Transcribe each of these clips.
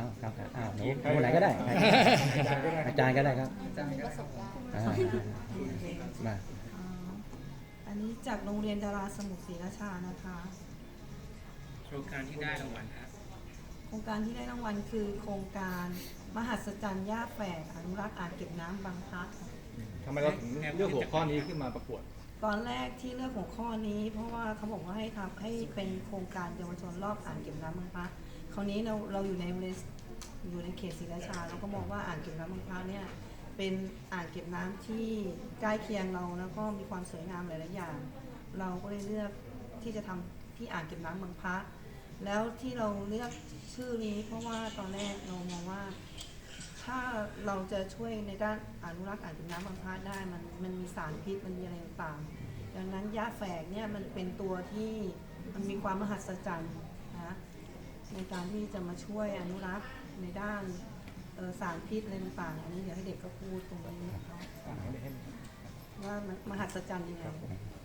อ้าวครับครับอ้าวหนูหนูไหนก็ได้ใครอาจารย์ก็ได้ครับอาจารย์ก็อ่ามาอ่าอันนี้จากโรงเรียนดาราสมุทรศรีราชานะคะ โครงการที่ได้รางวัลครับโครงการที่ได้รางวัลคือโครงการมหัศจรรย์ย่าแฝกอนุรักษ์อ่างเก็บน้ำบางพลัดค่ะ ทำไมเราถึงเลือกหัวข้อนี้ขึ้นมาประกวด ตอนแรกที่เลือกหัวข้อนี้ เพราะว่าเขาบอกว่าให้ทำให้เป็นโครงการเยาวชนรอบอ่างเก็บน้ำบางพลัด คราวนี้เราเราอยู่ในอยู่ในเขตศรีราชาเราก็มองว่าอ่างเก็บน้ำบางพลัดเนี่ยเป็นอ่างเก็บน้ำที่ใกล้เคียงเราแล้วก็มีความสวยงามหลายๆอย่าง เราก็เลยเลือกที่จะทำที่อ่างเก็บน้ำบางพลัดแล้วที่เราเลือกชื่อนี้ เพราะว่าตอนแรกเรามองว่า ถ้าเราจะช่วยในด้านอนุรักษ์อ่างเก็บน้ำบางพลัดได้มันมันมีสารพิษมันมีอะไรต่างดังนั้นยาแฝกเนี่ยมันเป็นตัวที่มันมีความมหัศจรรย์นะ ในการที่จะมาช่วยอนุรักษ์ในด้านเอ่อสารพิษอะไรต่างๆอันนี้เดี๋ยวให้เด็กก็พูดตรงนี้นะคะว่ามันมหัศจรรย์ยังไง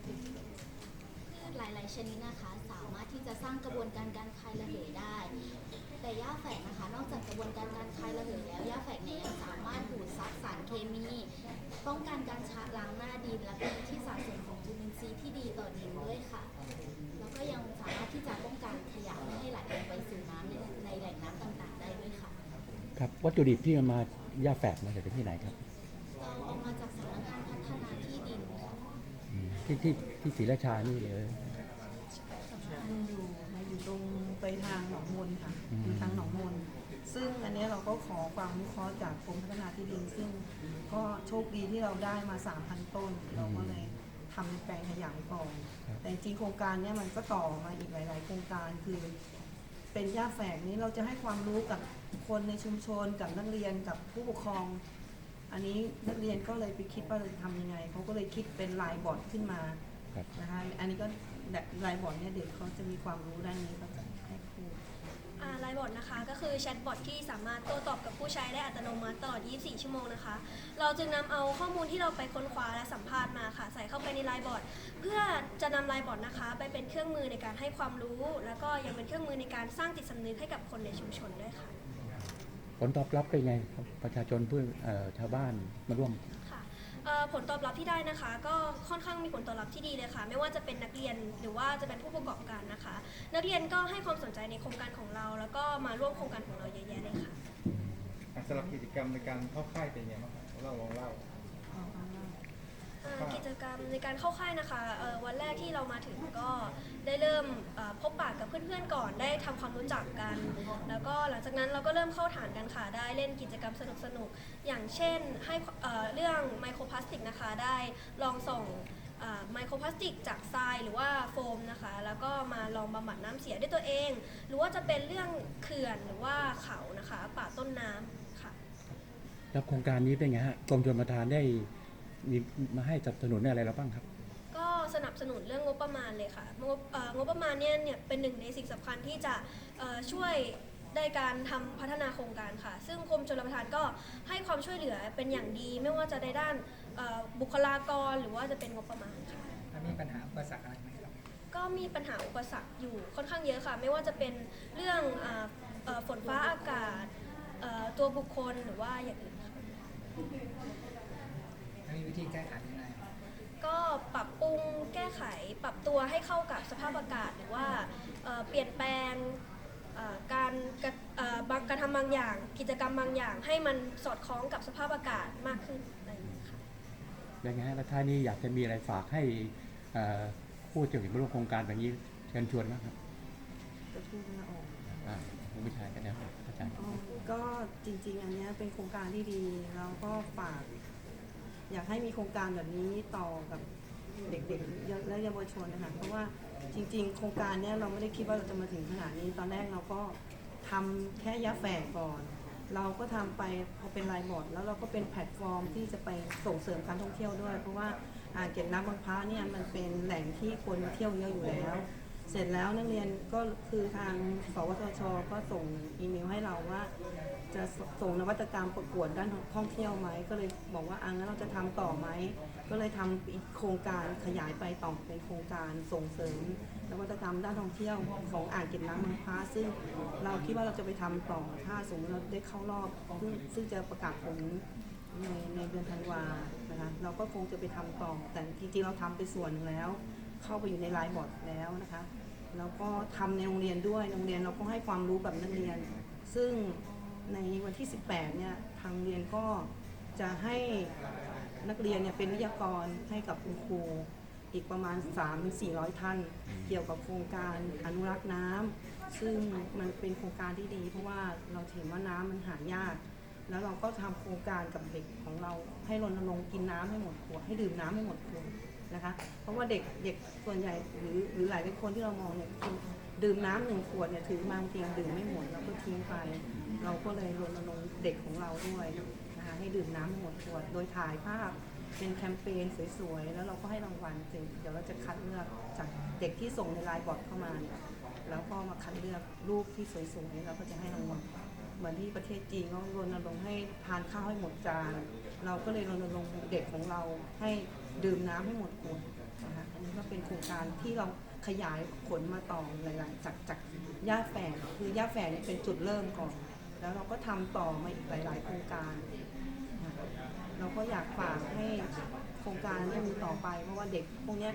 พืชหลาย ๆ ชนิดนะคะ สามารถที่จะสร้างกระบวนการการคายระเหยได้ แต่หญ้าแฝกนะคะ นอกจากกระบวนการการคายระเหยแล้วหญ้าแฝกเนี่ยยังสามารถดูดซับสารเคมี ป้องกันการชะล้างหน้าดินและ วัตถุดิบที่เอามาย่าแฝกมาจากที่ไหนครับเราเอามาจากสำนักงานพัฒนาที่ดินค่ะอืมที่ที่ที่ศรีราชานี่เลย มันอยู่มาอยู่ตรงไปทางหนองมนค่ะอืม อยู่ทางหนองมน ซึ่งอันเนี้ยเราก็ขอความอนุเคราะห์จากกรมพัฒนาที่ดิน ซึ่งก็โชคดีที่เราได้มา 3,000 ต้น เราก็เลยทำเป็นแปลงขยายก่อนแต่จริงๆโครงการเนี้ยมันก็ต่อมาอีกหลาย ๆ โครงการคือ เป็นย่าแฝกนี้เราจะให้ความรู้กับ คนในชุมชนกับนักเรียนกับผู้ปกครอง อันนี้นักเรียนก็เลยไปคิดว่าเราจะทำยังไงเขาก็เลยคิดเป็นลายบอร์ดขึ้นมาครับ นะคะอันนี้ก็ลายบอร์ดเนี่ยเด็กเขาจะมีความรู้ด้านนี้เขาจะให้ครู อ่าไลน์บอทนะคะก็คือแชทบอทที่สามารถโต้ตอบกับผู้ใช้ได้อัตโนมัติตลอด 24 ชั่วโมงนะคะ เราจึงนำเอาข้อมูลที่เราไปค้นคว้าและสัมภาษณ์มาค่ะ ใส่เข้าไปในไลน์บอทเพื่อจะนำไลน์บอทนะคะ ไปเป็นเครื่องมือในการให้ความรู้ แล้วก็ยังเป็นเครื่องมือในการสร้างจิตสำนึกให้กับคนในชุมชนด้วยค่ะ ผลตอบรับเป็นไงครับประชาชนเพื่อนเอ่อชาวบ้านมาร่วม ค่ะเอ่อผลตอบรับที่ได้นะคะ ก็ค่อนข้างมีผลตอบรับที่ดีเลยค่ะ ไม่ว่าจะเป็นนักเรียนหรือว่าจะเป็นผู้ประกอบการนะคะ นักเรียนก็ให้ความสนใจในโครงการของเรา แล้วก็มาร่วมโครงการของเราเยอะแยะเลยค่ะสำหรับกิจกรรมในการเข้าค่ายเป็นยังไงบ้างครับเราลองเล่าอ่า กิจกรรมในการเข้าค่ายนะคะวันแรกที่เรามาถึงก็ได้เริ่มพบปะกับเพื่อนๆก่อนได้ทำความรู้จักกัน แล้วก็หลังจากนั้นเราก็เริ่มเข้าฐานกันค่ะได้เล่นกิจกรรมสนุกๆอย่างเช่นให้เรื่องไมโครพลาสติกนะคะได้ลองส่งไมโครพลาสติกจากทรายหรือว่าโฟมนะคะ แล้วก็มาลองบำบัดน้ำเสียด้วยตัวเอง หรือว่าจะเป็นเรื่องเขื่อนหรือว่าเขานะคะ ป่าต้นน้ำค่ะ แล้วโครงการนี้เป็นไงฮะกรมชลประทานได้ มีมาให้สนับสนุนอะไรเราบ้างครับ ก็สนับสนุนเรื่องงบประมาณเลยค่ะงบเอ่องบประมาณเนี่ยเนี่ยเป็นหนึ่งในสิ่งสำคัญที่จะเอ่อช่วยในการทำพัฒนาโครงการค่ะ ซึ่งกรมชลประทานก็ให้ความช่วยเหลือเป็นอย่างดี ไม่ว่าจะในด้านเอ่อบุคลากรหรือว่าจะเป็นงบประมาณค่ะแล้วมีปัญหาอุปสรรคอะไรไหมครับ ก็มีปัญหาอุปสรรคอยู่ค่อนข้างเยอะค่ะ ไม่ว่าจะเป็นเรื่องอ่าเอ่อฝนฟ้าอากาศเอ่อตัวบุคคลหรือว่าอย่างอื่นค่ะ มีวิธีแก้ไขยังไงก็ปรับปรุงแก้ไขปรับตัวให้เข้ากับสภาพอากาศหรือว่าเอ่อเปลี่ยนแปลงเอ่อการกระเอ่อบางการทำบางอย่าง กิจกรรมบางอย่าง ให้มันสอดคล้องกับสภาพอากาศมากขึ้นอะไรอย่างนี้ค่ะเป็นไงฮะแล้วท้ายนี้อยากจะมีอะไรฝากให้เอ่อผู้ที่มาร่วมโครงการแบบนี้เชิญชวนบ้างครับจะพูดไม่ออก อ่าคุณผู้ชายกันนะครับอาจารย์อ๋อก็จริงๆ อันเนี้ยเป็นโครงการที่ดี แล้วก็ฝาก อยากให้มีโครงการแบบนี้ต่อกับเด็กๆและเยาวชนนะคะเพราะว่าจริง ๆ โครงการเนี้ยเราไม่ได้คิดว่าเราจะมาถึงขนาดนี้ ตอนแรกเราก็ทำแค่ยาแฝกก่อน เราก็ทำไปพอเป็นลน์บอร์ดแล้วเราก็เป็นแพลตฟอร์มที่จะไปส่งเสริมการท่องเที่ยวด้วย เพราะว่าอ่างเก็บน้ำบางพระเนี่ยมันเป็นแหล่งที่คนมาเที่ยวเยอะอยู่แล้ว เสร็จแล้วนักเรียนก็คือทางสวทชก็ส่งอีเมลให้เราว่า จะส่งนวัตกรรมประกวดด้านท่องเที่ยวไหมก็เลยบอกว่าอะงั้นเราจะทำต่อไหมก็เลยทำอีกโครงการขยายไปต่อเป็นโครงการส่งเสริม นวัตกรรมด้านท่องเที่ยวของอ่างเก็บน้ำมืองพระซึ่งเราคิดว่าเราจะไปทำต่อถ้าสมมติเราได้เข้ารอบซึ่งซึ่งจะประกาศผลในในเดือนธันวานะคะเราก็คงจะไปทำต่อ แต่จริงๆเราทำไปส่วนหนึ่งแล้ว เข้าไปอยู่ในไลน์บอร์ดแล้วนะคะแล้วก็ทำในโรงเรียนด้วยโรงเรียนเราก็ให้ความรู้กับนักเรียน ซึ่ง ในวันที่ 18 เนี่ยทางเรียนก็จะให้นักเรียนเนี่ยเป็นวิทยากรให้กับคุณครูอีกประมาณ 3-400 ท่าน เกี่ยวกับโครงการอนุรักษ์น้ำซึ่งมันเป็นโครงการที่ดี เพราะว่าเราเห็นว่าน้ำมันหายาก แล้วเราก็ทำโครงการกับเด็กของเราให้รณรงค์กินน้ำให้หมดขวดให้ดื่มน้ำให้หมดขวดนะคะ เพราะว่าเด็กเด็กส่วนใหญ่หรือหรือหลายคนที่เรามองเนี่ยคือดื่มน้ำหนึ่งขวดเนี่ยถือมาจริงดื่มไม่หมดแล้วก็ทิ้งไป เราก็เลยรณรงค์เด็กของเราด้วยนะคะให้ดื่มน้ำหมดขวด โดยถ่ายภาพเป็นแคมเปญสวยๆ แล้วเราก็ให้รางวัลเดี๋ยวเราจะคัดเลือกจากเด็กที่ส่งในไลน์บอร์ดเข้ามาเนี่ยแล้วก็มาคัดเลือกรูปที่สวยๆแล้วก็จะให้รางวัลเหมือนที่ประเทศจีนเขารณรงค์ให้ทานข้าวให้หมดจาน เราก็เลยรณรงค์เด็กของเราให้ดื่มน้ำให้หมดขวดนะคะอันนี้ก็เป็นโครงการที่เราขยายผลมาต่อหลายๆจากจากย่าแฝดคือย่าแฝดเนี่ยเป็นจุดเริ่มก่อน แล้วเราก็ทำต่อมาอีกหลาย ๆ โครงการ เราก็อยากฝากให้โครงการนี้มีต่อไป เพราะว่าเด็กพวกนี้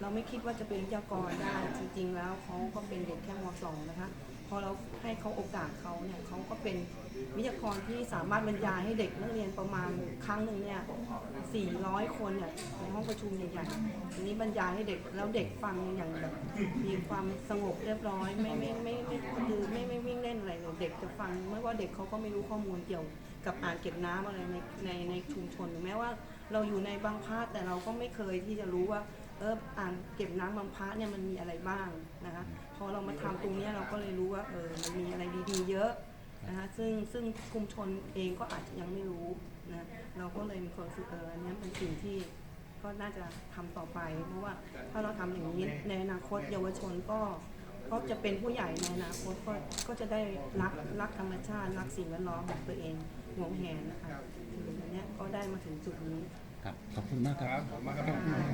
เราไม่คิดว่าจะเป็นวิทยากรได้จริง ๆ แล้วเขาก็เป็นเด็กแค่ม .2 นะคะ พอเราให้เขาโอกาสเขาเนี่ยเขาก็เป็นวิทยากรที่สามารถบรรยายให้เด็กนักเรียนประมาณครั้งหนึ่งเนี่ย 400 คนเนี่ยในห้องประชุมใหญ่ๆทีนี้บรรยายให้เด็กแล้วเด็กฟังอย่างแบบมีความสงบเรียบร้อย ไม่ไม่ไม่ไม่คือไม่ไม่วิ่งเล่นอะไรเลยเด็กจะฟังไม่ว่าเด็กเขาก็ไม่รู้ข้อมูลเกี่ยวกับอ่างเก็บน้ำอะไรในในในชุมชนถึงแม้ว่า เราอยู่ในบางพาดแต่เราก็ไม่เคยที่จะรู้ว่า เอออ่างเก็บน้ำบางพาดเนี่ยมันมีอะไรบ้างนะคะพอเรามาทำตรงเนี้ยเราก็เลยรู้ว่าเออมันมีอะไรดีๆ เยอะนะคะซึ่งซึ่งชุมชนเองก็อาจจะยังไม่รู้นะเราก็เลยมีความรู้สึกเอออันเนี้ยเป็นสิ่งที่ก็น่าจะทำต่อไป เพราะว่าถ้าเราทำอย่างนี้ในอนาคตเยาวชนก็ก็จะเป็นผู้ใหญ่ในอนาคตก็ก็จะได้รักรักธรรมชาติ รักสิ่งแวดล้อมของตัวเองหวงแหนนะคะถึงอันเนี้ยก็ได้มาถึงจุดนี้ ครับ ขอบคุณมากคครัรับบขอบคุณมากครับ